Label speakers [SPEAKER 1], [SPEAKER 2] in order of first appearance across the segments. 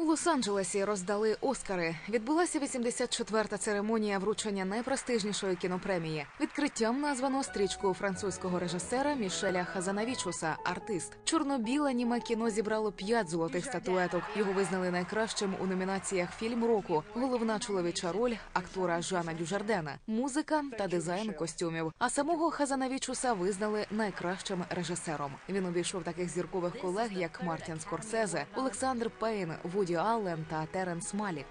[SPEAKER 1] У Лос-Анджелесі роздали Оскари. Відбулася 84-та церемонія вручення найпрестижнішої кінопремії. Відкриттям названо стрічку французького режисера Мішеля Хазанавічуса Артист. Чорно-біле німе кіно зібрало п'ять золотих статуеток. Його визнали найкращим у номінаціях фільм року, головна чоловіча роль актора Жана Дюжардена, музика та дизайн костюмів. А самого Хазанавічуса визнали найкращим режисером. Він обійшов таких зіркових колег, як Мартін Скорсезе, Олександр Пейн, Вуді Аллен та Теренс Малік.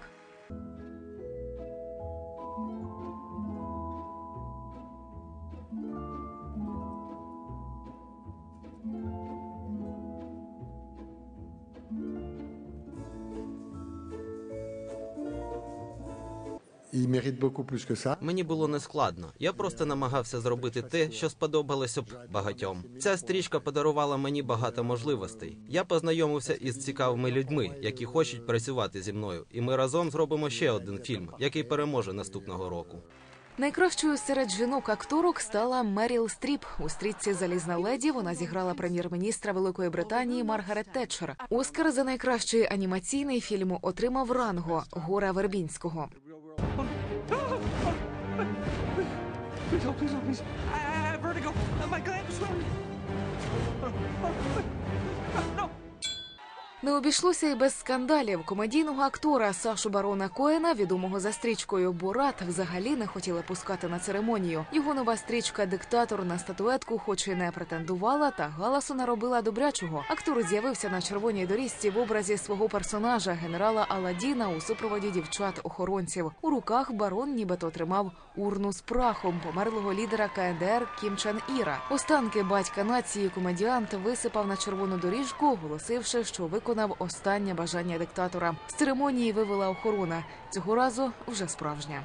[SPEAKER 2] Мені було нескладно. Я просто намагався зробити те, що сподобалося б багатьом. Ця стрічка подарувала мені багато можливостей. Я познайомився із цікавими людьми, які хочуть працювати зі мною, і ми разом зробимо ще один фільм, який переможе наступного року.
[SPEAKER 1] Найкращою серед жінок акторок стала Меріл Стріп. У стрічці Залізна леді вона зіграла прем'єр-міністра Великої Британії Маргарет Тетчер. Оскар за найкращий анімаційний фільм отримав Ранго Гора Вербінського.
[SPEAKER 3] Please, oh, please, oh, please. I, I have vertigo. Uh, My gland is swelling. No.
[SPEAKER 1] Не обійшлося і без скандалів. Комедійного актора Сашу Барона Коена, відомого за стрічкою Борат, взагалі не хотіли пускати на церемонію. Його нова стрічка Диктатор на статуетку, хоч і не претендувала, та галасу наробила добрячого. Актор з'явився на червоній доріжці в образі свого персонажа, генерала Аладдіна у супроводі дівчат-охоронців. У руках барон нібито тримав урну з прахом померлого лідера КНДР Кім Чен Іра. Останки батька нації комедіант висипав на червону доріжку, оголосивши, що виконав останнє бажання диктатора. З церемонії вивела охорона. Цього разу вже справжня.